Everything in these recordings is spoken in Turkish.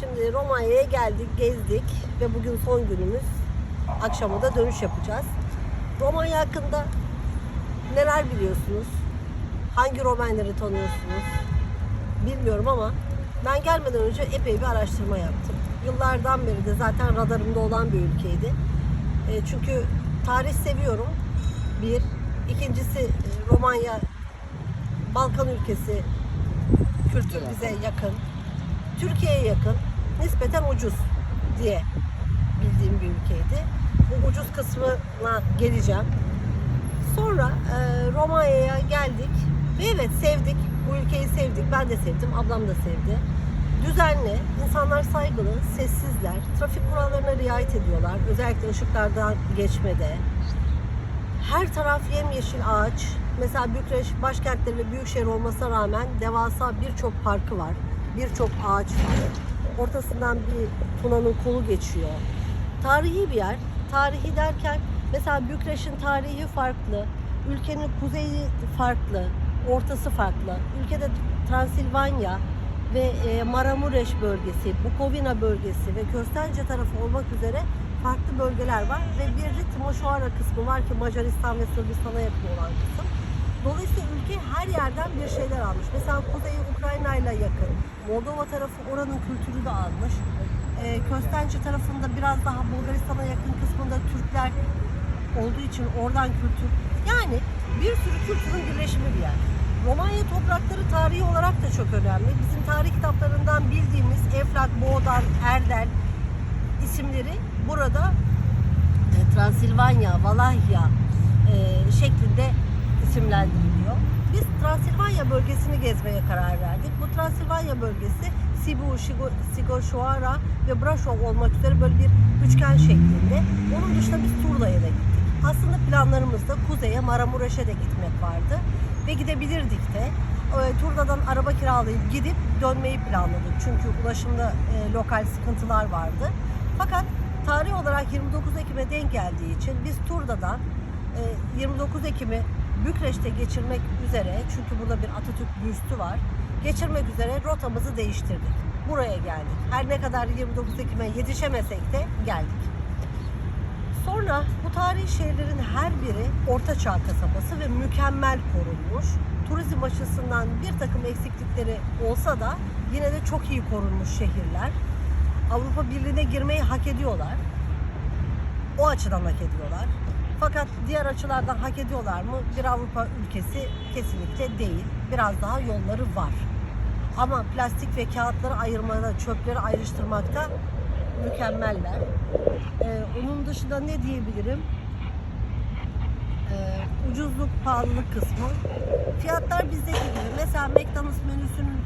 Şimdi Romanya'ya geldik, gezdik ve bugün son günümüz. Akşama da dönüş yapacağız. Romanya hakkında neler biliyorsunuz? Hangi Romenleri tanıyorsunuz? Bilmiyorum ama ben gelmeden önce epey bir araştırma yaptım. Yıllardan beri de zaten radarımda olan bir ülkeydi. E, çünkü tarih seviyorum. Bir. İkincisi e, Romanya Balkan ülkesi kültür bize yakın. Türkiye'ye yakın, nispeten ucuz diye bildiğim bir ülkeydi. Bu ucuz kısmına geleceğim. Sonra e, Romanya'ya geldik ve evet sevdik. Bu ülkeyi sevdik. Ben de sevdim. Ablam da sevdi. Düzenli, insanlar saygılı, sessizler, trafik kurallarına riayet ediyorlar. Özellikle ışıklardan geçmede. Her taraf yemyeşil ağaç. Mesela Bükreş başkentleri ve büyük şehir olmasına rağmen devasa birçok parkı var. Birçok ağaç var. Ortasından bir Tuna'nın kolu geçiyor. Tarihi bir yer. Tarihi derken mesela Bükreş'in tarihi farklı. Ülkenin kuzeyi farklı. Ortası farklı. Ülkede Transilvanya ve e, Maramureş bölgesi, Bukovina bölgesi ve Köstence tarafı olmak üzere farklı bölgeler var ve bir de Timoşoara kısmı var ki Macaristan ve Sırbistan'a yakın olan kısım. Dolayısıyla ülke her yerden bir şeyler almış. Mesela kuzeyi Ukrayna ile yakın. Moldova tarafı oranın kültürü de almış. Ee, Köstence tarafında biraz daha Bulgaristan'a yakın kısmında Türkler olduğu için oradan kültür. Yani bir sürü kültürün birleşimi bir yer. Romanya toprakları tarihi olarak da çok önemli. Bizim tarih kitaplarından bildiğimiz Eflak, Boğdan, Erdel isimleri burada e, Transilvanya, Valahya e, şeklinde isimlendiriliyor. Biz Transilvanya bölgesini gezmeye karar verdik. Bu Transilvanya bölgesi Sibiu, Şigo- Sigorşoara ve Brașov olmak üzere böyle bir üçgen şeklinde. Onun dışında biz Turda'ya da gittik. Aslında planlarımızda kuzeye Maramureş'e de gitmek vardı ve gidebilirdik de. E, Turda'dan araba kiralayıp gidip dönmeyi planladık. Çünkü ulaşımda e, lokal sıkıntılar vardı. Fakat tarih olarak 29 Ekim'e denk geldiği için biz Turda'dan e, 29 Ekim'i Bükreş'te geçirmek üzere çünkü burada bir Atatürk büstü var. Geçirmek üzere rotamızı değiştirdik. Buraya geldik. Her ne kadar 29 Ekim'e yetişemesek de geldik. Sonra bu tarihi şehirlerin her biri orta çağ kasabası ve mükemmel korunmuş. Turizm açısından bir takım eksiklikleri olsa da yine de çok iyi korunmuş şehirler. Avrupa Birliği'ne girmeyi hak ediyorlar. O açıdan hak ediyorlar. Fakat diğer açılardan hak ediyorlar mı? Bir Avrupa ülkesi kesinlikle değil. Biraz daha yolları var. Ama plastik ve kağıtları ayırmada, çöpleri ayrıştırmakta mükemmeller. Ee, onun dışında ne diyebilirim? Ee, ucuzluk, pahalılık kısmı. Fiyatlar bizdeki gibi. Mesela McDonald's menüsünün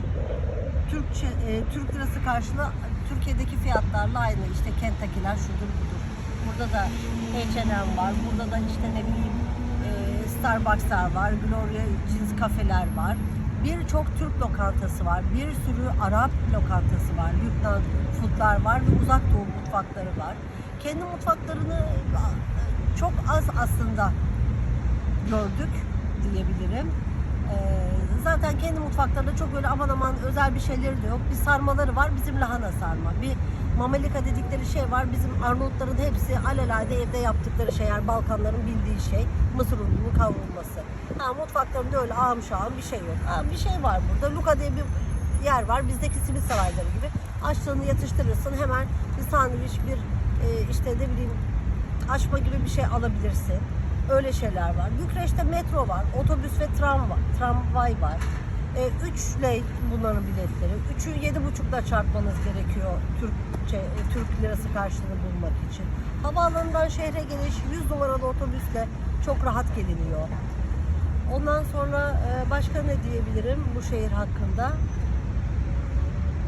Türkçe, e, Türk lirası karşılığı Türkiye'deki fiyatlarla aynı. İşte Kentucky'ler şudur budur. Burada da H&M var. Burada da işte ne bileyim e, Starbucks'lar var. Gloria Jeans kafeler var. Birçok Türk lokantası var. Bir sürü Arap lokantası var. Lübnan foodlar var ve uzak doğu mutfakları var. Kendi mutfaklarını çok az aslında gördük diyebilirim. Ee, zaten kendi mutfaklarında çok öyle aman aman özel bir şeyleri de yok. Bir sarmaları var, bizim lahana sarma. Bir mamelika dedikleri şey var. Bizim Arnavutların hepsi alelade evde yaptıkları şeyler. Balkanların bildiği şey. Mısır ununun kavrulması. Ha, mutfaklarında öyle ağam şağım bir şey yok. Ha, bir şey var burada. Luka diye bir yer var. Bizdeki simit sarayları gibi. Açlığını yatıştırırsın. Hemen bir sandviç, bir e, işte ne bileyim açma gibi bir şey alabilirsin. Öyle şeyler var. Bükreş'te metro var, otobüs ve tram var, tramvay var. E, üçle bunların biletleri. Üçü yedi buçukla çarpmanız gerekiyor Türkçe, e, Türk lirası karşılığını bulmak için. Havaalanından şehre geliş 100 numaralı otobüsle çok rahat geliniyor. Ondan sonra e, başka ne diyebilirim bu şehir hakkında?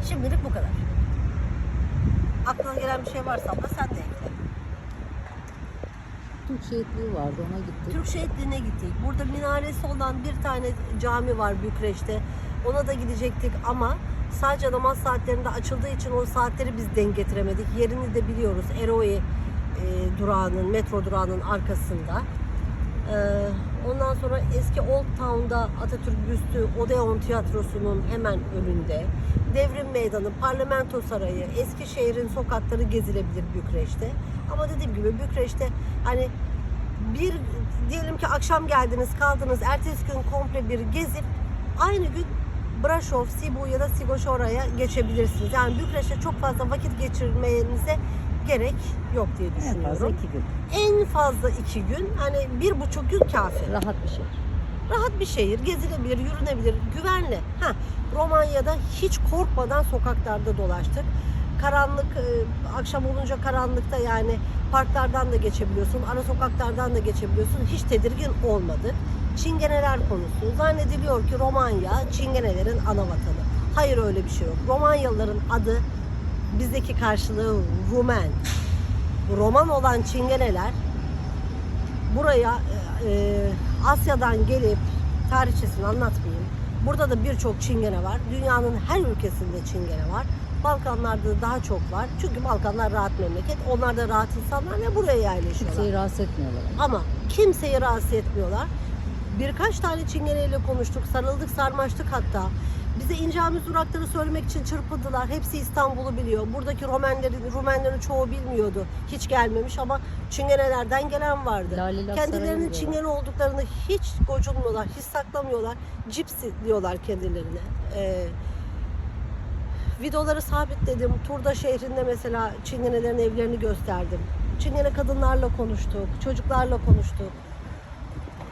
Şimdilik bu kadar. Aklına gelen bir şey varsa abla sen de. Türk şehitliği vardı ona gittik. Türk şehitliğine gittik. Burada minaresi olan bir tane cami var Bükreş'te. Ona da gidecektik ama sadece namaz saatlerinde açıldığı için o saatleri biz denk getiremedik. Yerini de biliyoruz. Eroe e, durağının, metro durağının arkasında. E, Ondan sonra eski Old Town'da Atatürk büstü Odeon Tiyatrosu'nun hemen önünde. Devrim Meydanı, Parlamento Sarayı, Eskişehir'in sokakları gezilebilir Bükreş'te. Ama dediğim gibi Bükreş'te hani bir diyelim ki akşam geldiniz kaldınız ertesi gün komple bir gezip aynı gün Braşov, Sibu ya da Sigoşora'ya geçebilirsiniz. Yani Bükreş'te çok fazla vakit geçirmenize gerek yok diye En düşünüyorum. fazla iki gün. En fazla iki gün hani bir buçuk gün kafi. Rahat bir şey. Rahat bir şehir, gezilebilir, yürünebilir, güvenli. Ha, Romanya'da hiç korkmadan sokaklarda dolaştık. Karanlık, e, akşam olunca karanlıkta yani parklardan da geçebiliyorsun, ara sokaklardan da geçebiliyorsun. Hiç tedirgin olmadık. Çingeneler konusu. Zannediliyor ki Romanya Çingenelerin ana vatanı. Hayır öyle bir şey yok. Romanyalıların adı bizdeki karşılığı Rumen. Roman olan Çingeneler buraya e, e, Asya'dan gelip tarihçesini anlatmayayım. Burada da birçok çingene var. Dünyanın her ülkesinde çingene var. Balkanlarda da daha çok var. Çünkü Balkanlar rahat memleket. Onlar da rahat insanlar ve buraya yerleşiyorlar. Kimseyi rahatsız etmiyorlar. Ama kimseyi rahatsız etmiyorlar. Birkaç tane çingeneyle konuştuk, sarıldık, sarmaştık hatta. Bize ineceğimiz durakları söylemek için çırpındılar. Hepsi İstanbul'u biliyor. Buradaki Romenlerin, Rumenlerin çoğu bilmiyordu. Hiç gelmemiş ama çingenelerden gelen vardı. Lale Lak Sarayı Kendilerinin çingene olduklarını hiç gocunmuyorlar, hiç saklamıyorlar. Cipsi diyorlar kendilerine. Ee, videoları sabitledim. Turda şehrinde mesela çingenelerin evlerini gösterdim. Çingene kadınlarla konuştuk, çocuklarla konuştuk.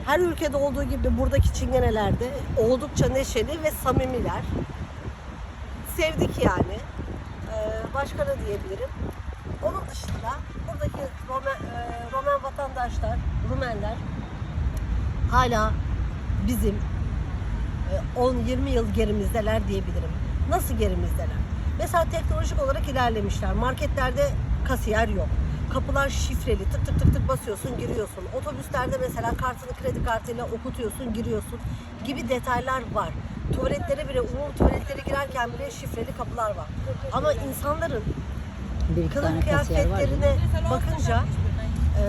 Her ülkede olduğu gibi buradaki çingenelerde oldukça neşeli ve samimiler. Sevdik yani. Ee, başka ne diyebilirim? Onun dışında buradaki Romen, e, vatandaşlar, Rumenler hala bizim e, 10-20 yıl gerimizdeler diyebilirim. Nasıl gerimizdeler? Mesela teknolojik olarak ilerlemişler. Marketlerde kasiyer yok. Kapılar şifreli. Tık tık tık tık basıyorsun, giriyorsun. Otobüslerde mesela kartını kredi kartıyla okutuyorsun, giriyorsun gibi detaylar var. Tuvaletlere bile, umum tuvaletlere girerken bile şifreli kapılar var. Ama insanların Bir ya. kıyafetlerine bakınca e,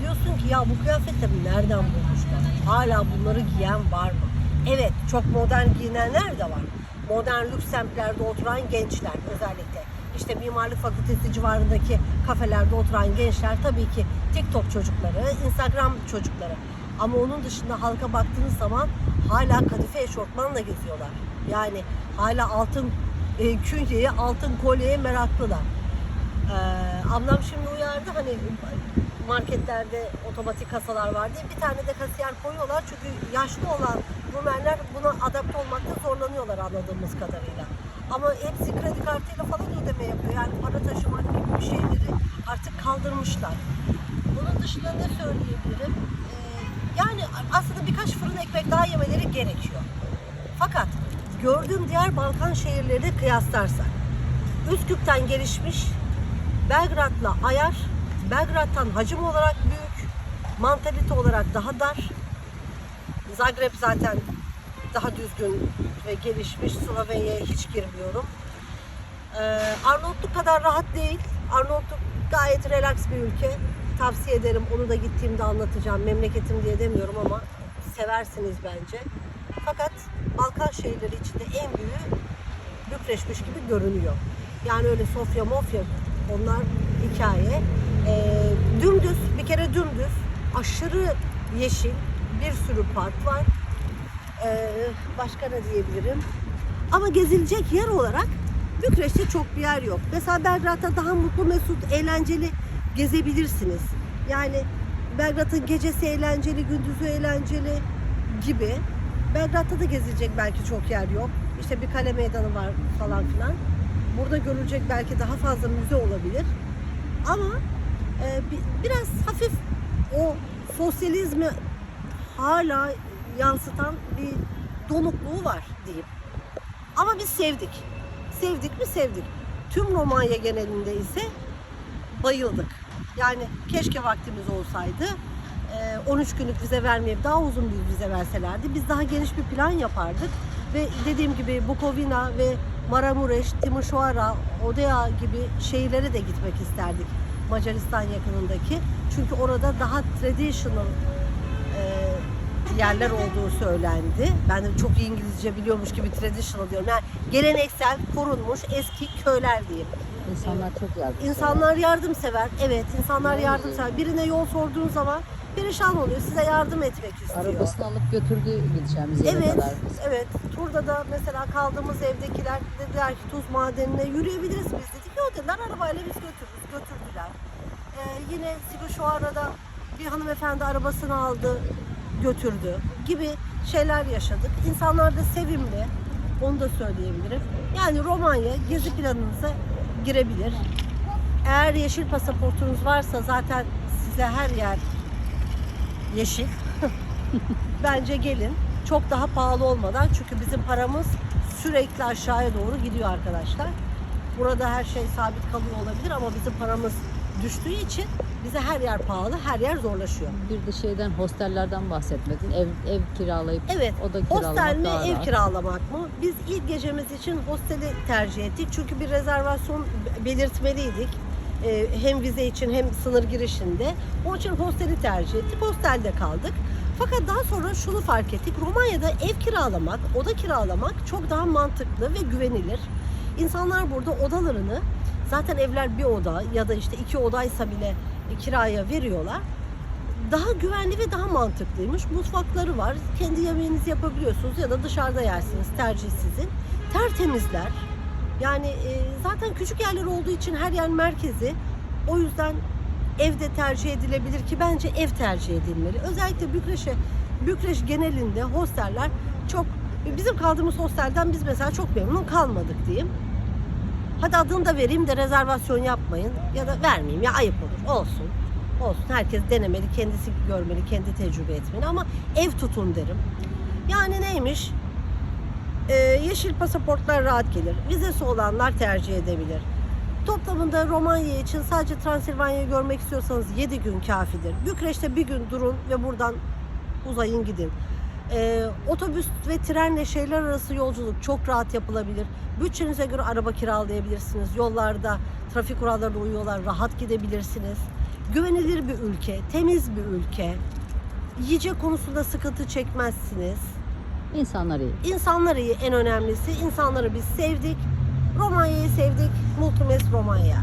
diyorsun ki ya bu kıyafetleri nereden bulmuşlar? Hala bunları giyen var mı? Evet çok modern giyinenler de var. Modern lüks semtlerde oturan gençler özellikle. İşte mimarlık fakültesi civarındaki kafelerde oturan gençler tabii ki TikTok çocukları, Instagram çocukları. Ama onun dışında halka baktığınız zaman hala kadife eşortmanla geziyorlar. Yani hala altın e, künyeye, altın kolyeye meraklılar. Ee, ablam şimdi uyardı hani marketlerde otomatik kasalar var diye bir tane de kasiyer koyuyorlar çünkü yaşlı olan Rumenler buna adapte olmakta zorlanıyorlar anladığımız kadarıyla. Ama hepsi kredi kartıyla falan ödeme yapıyor. Yani para taşımak gibi bir şeyleri artık kaldırmışlar. Bunun dışında ne söyleyebilirim? Ee, yani aslında birkaç fırın ekmek daha yemeleri gerekiyor. Fakat gördüğüm diğer Balkan şehirleri kıyaslarsak Üsküp'ten gelişmiş, Belgrad'la ayar, Belgrad'dan hacim olarak büyük, mantalite olarak daha dar. Zagreb zaten daha düzgün ve gelişmiş. Slovenya'ya hiç girmiyorum. Ee, Arnavutluk kadar rahat değil. Arnavutluk gayet relax bir ülke. Tavsiye ederim. Onu da gittiğimde anlatacağım. Memleketim diye demiyorum ama seversiniz bence. Fakat Balkan şehirleri içinde en büyüğü Bükreş'miş gibi görünüyor. Yani öyle Sofya Mofya onlar hikaye. Ee, dümdüz, bir kere dümdüz, aşırı yeşil, bir sürü park var. Ee, başka ne diyebilirim? Ama gezilecek yer olarak Bükreş'te çok bir yer yok. Mesela Belgrad'da daha mutlu, mesut, eğlenceli gezebilirsiniz. Yani Belgrad'ın gecesi eğlenceli, gündüzü eğlenceli gibi. Belgrad'da da gezilecek belki çok yer yok. İşte bir kale meydanı var falan filan. Burada görülecek belki daha fazla müze olabilir. Ama e, bi- biraz hafif o sosyalizmi hala yansıtan bir donukluğu var diyeyim. Ama biz sevdik. Sevdik mi sevdik. Tüm Romanya genelinde ise bayıldık. Yani keşke vaktimiz olsaydı. e, 13 günlük vize vermeyip daha uzun bir vize verselerdi biz daha geniş bir plan yapardık. Ve dediğim gibi Bukovina ve Maramureş, Timișoara, Odea gibi şehirlere de gitmek isterdik. Macaristan yakınındaki. Çünkü orada daha traditional e, yerler olduğu söylendi. Ben de çok iyi İngilizce biliyormuş gibi traditional diyorum. Yani geleneksel, korunmuş eski köyler diyeyim. İnsanlar çok yardımsever. İnsanlar yardımsever. Evet, insanlar yardımsever. Birine yol sorduğun zaman perişan oluyor. Size yardım etmek istiyor. Arabasını alıp götürdü gideceğimiz yere Evet, kadar. evet. Turda da mesela kaldığımız evdekiler dediler ki tuz madenine yürüyebiliriz biz dedik. Yok dediler arabayla biz götürürüz, götürdüler. Ee, yine Sigo şu arada bir hanımefendi arabasını aldı, götürdü gibi şeyler yaşadık. İnsanlar da sevimli, onu da söyleyebilirim. Yani Romanya gezi planınıza girebilir. Eğer yeşil pasaportunuz varsa zaten size her yer yeşil. Bence gelin. Çok daha pahalı olmadan çünkü bizim paramız sürekli aşağıya doğru gidiyor arkadaşlar. Burada her şey sabit kalıyor olabilir ama bizim paramız düştüğü için bize her yer pahalı, her yer zorlaşıyor. Bir de şeyden hostellerden bahsetmedin. Ev ev kiralayıp Evet, o da kiralamak hostel mi, daha ev rahat. kiralamak mı? Biz ilk gecemiz için hosteli tercih ettik. Çünkü bir rezervasyon belirtmeliydik. Ee, hem vize için hem sınır girişinde. Onun için hosteli tercih ettik. Hostelde kaldık. Fakat daha sonra şunu fark ettik. Romanya'da ev kiralamak, oda kiralamak çok daha mantıklı ve güvenilir. İnsanlar burada odalarını zaten evler bir oda ya da işte iki odaysa bile kiraya veriyorlar daha güvenli ve daha mantıklıymış. Mutfakları var. Kendi yemeğinizi yapabiliyorsunuz ya da dışarıda yersiniz. Tercih sizin. Tertemizler. Yani e, zaten küçük yerler olduğu için her yer merkezi. O yüzden evde tercih edilebilir ki bence ev tercih edilmeli. Özellikle Bükreş'e Bükreş genelinde hosteller çok bizim kaldığımız hostelden biz mesela çok memnun kalmadık diyeyim. Hadi adını da vereyim de rezervasyon yapmayın ya da vermeyeyim ya ayıp olur. Olsun. Olsun. Herkes denemeli, kendisi görmeli, kendi tecrübe etmeli ama ev tutun derim. Yani neymiş? Ee, yeşil pasaportlar rahat gelir. Vizesi olanlar tercih edebilir. Toplamında Romanya için sadece Transilvanya'yı görmek istiyorsanız 7 gün kafidir. Bükreş'te bir gün durun ve buradan uzayın gidin. Ee, otobüs ve trenle şehirler arası yolculuk çok rahat yapılabilir. Bütçenize göre araba kiralayabilirsiniz. Yollarda trafik kurallarına uyuyorlar. Rahat gidebilirsiniz. Güvenilir bir ülke, temiz bir ülke. Yiyecek konusunda sıkıntı çekmezsiniz. İnsanlar iyi. İnsanlar iyi en önemlisi. İnsanları biz sevdik. Romanya'yı sevdik. Multimes Romanya.